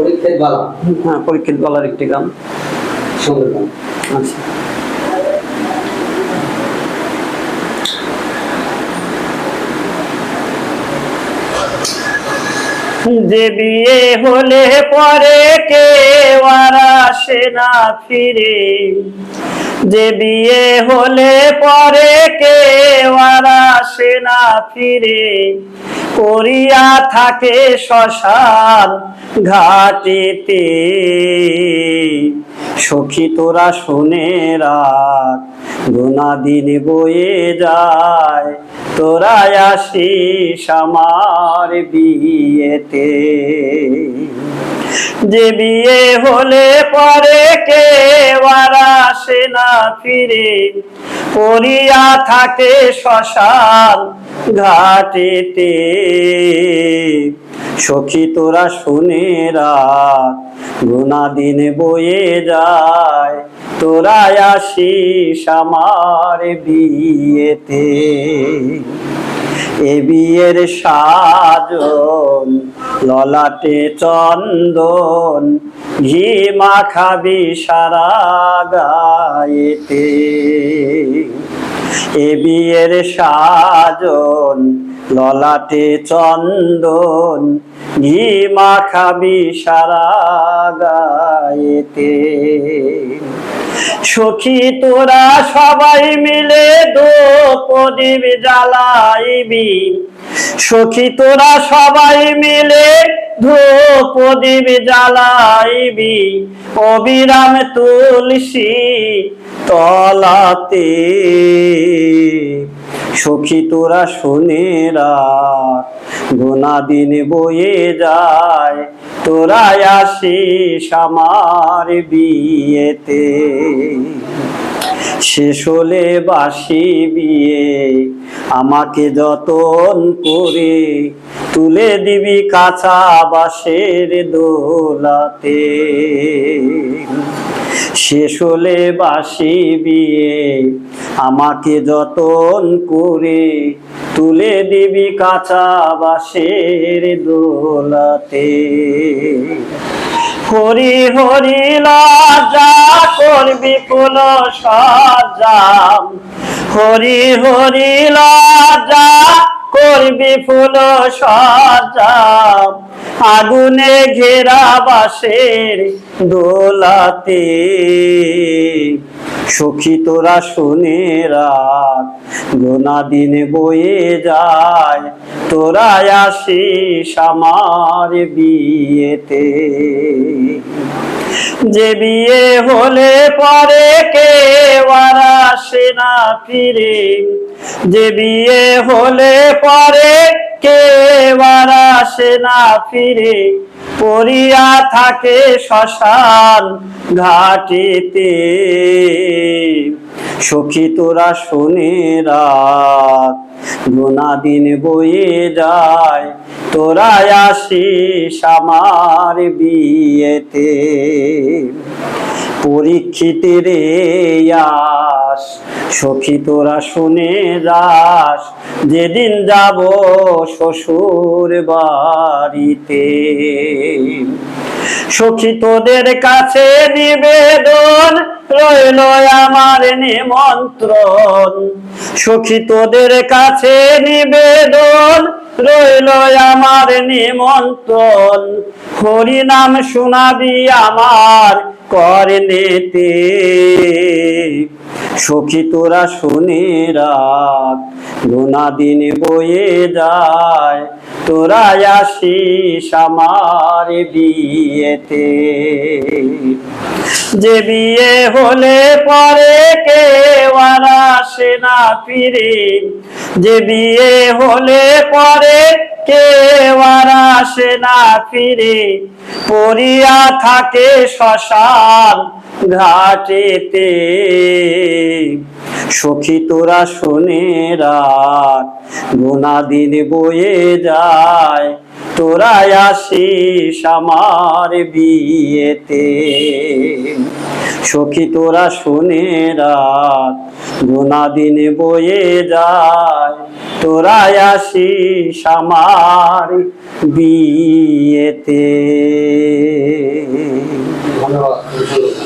পরীক্ষিত বালা হ্যাঁ পরীক্ষিত বলার একটি গান। সুন্দর গান। আচ্ছা। যে বিয়ে হলে পরে কে আর আসে না ফিরে। যে বিয়ে হলে পরে কে আর আসে না ফিরে। করিয়া থাকে শ্মশান ঘাটিতে। সখী তোরা শোনে রাখ, গুনা দিন বয়ে যায়। তোরা আসিস আমার বিয়েতে। যে বিয়ে হলে পরে কে আসে না ফিরে। পড়িয়া থাকে শ্মশান ঘাটেতে। সখী তোরা শুনে রাখ দিন বয়ে যায়। তোরা আসিস আমার বিয়েতে। এ বিয়ের সাজন, ললাটে চন্দন, ঘি মাখাবি সারা গায়েতে। এ বিয়ের সাজন ললাটে চন্দন, ঘি মাখাবি সারা গায়েতে। সখী তোরা সবাই মিলে দো প্রদীপ জ্বালাইবি। সখী তোরা সবাই মিলে প্রদীপ জ্বালাইবি। অবিরাম তুলসী তলাতে। সখী তোরা শুনে রাখ গোনা দিন বয়ে যায়। তোরা আসিস আমার বিয়েতে। শেষ হলে বাসি বিয়ে, আমাকে যতন করে তুলে দিবি কাঁচা বাসের দোলাতে। শেষ হলে বাসি বিয়ে। আমাকে যতন করে তুলে দিবি কাঁচা বাসের দোলাতে। হরি হরি লজ্জা করবি কোন সজাম হরি হরি লজা করবি ফুল সজাম আগুনে ঘেরা বাসের দোলাতে। সখী তোরা শুনে রাখ গোনা দিন বয়ে যায়। তোরা আসিস আমার বিয়েতে। যে বিয়ে হলে পরে কে আর আসে না ফিরে। যে বিয়ে হলে পরে কে আর আসে না ফিরে। পড়িয়া থাকে শ্মশান ঘাটিতে। সখী তোরা শুনে রাখ গোনা দিন বয়ে যায়। তোরা আসিস আমার বিয়েতে। পরীক্ষিতের আস, সখী তোরা শুনে যাস, যেদিন যাব শ্বশুর বাড়িতে। সখী তোদের কাছে নিবেদন, রইল আমার নিমন্ত্রণ। সখী তোদের কাছে নিবেদন রইল আমার নিমন্ত্রণ। হরি নাম শোনাবি আমার করনেতে সখী তোরা শুনে রাখ গোনা দিন বয়ে যায়। তোরা আসিস আমার বিয়েতে। যে বিয়ে হলে পরে কে আর আসে না ফিরে। যে বিয়ে হলে পরে কে আর আসে না ফিরে। পড়িয়া থাকে শ্মশান ঘাটেতে। সখী তোরা শোনে রাত গোনা দিন বয়ে যায়। তোরা আসিস আমার বিয়েতে। সখী তোরা শোনে রাত গোনা দিন বয়ে যায়। তোরা আসিস আমার বিয়েতে। ধন্যবাদ।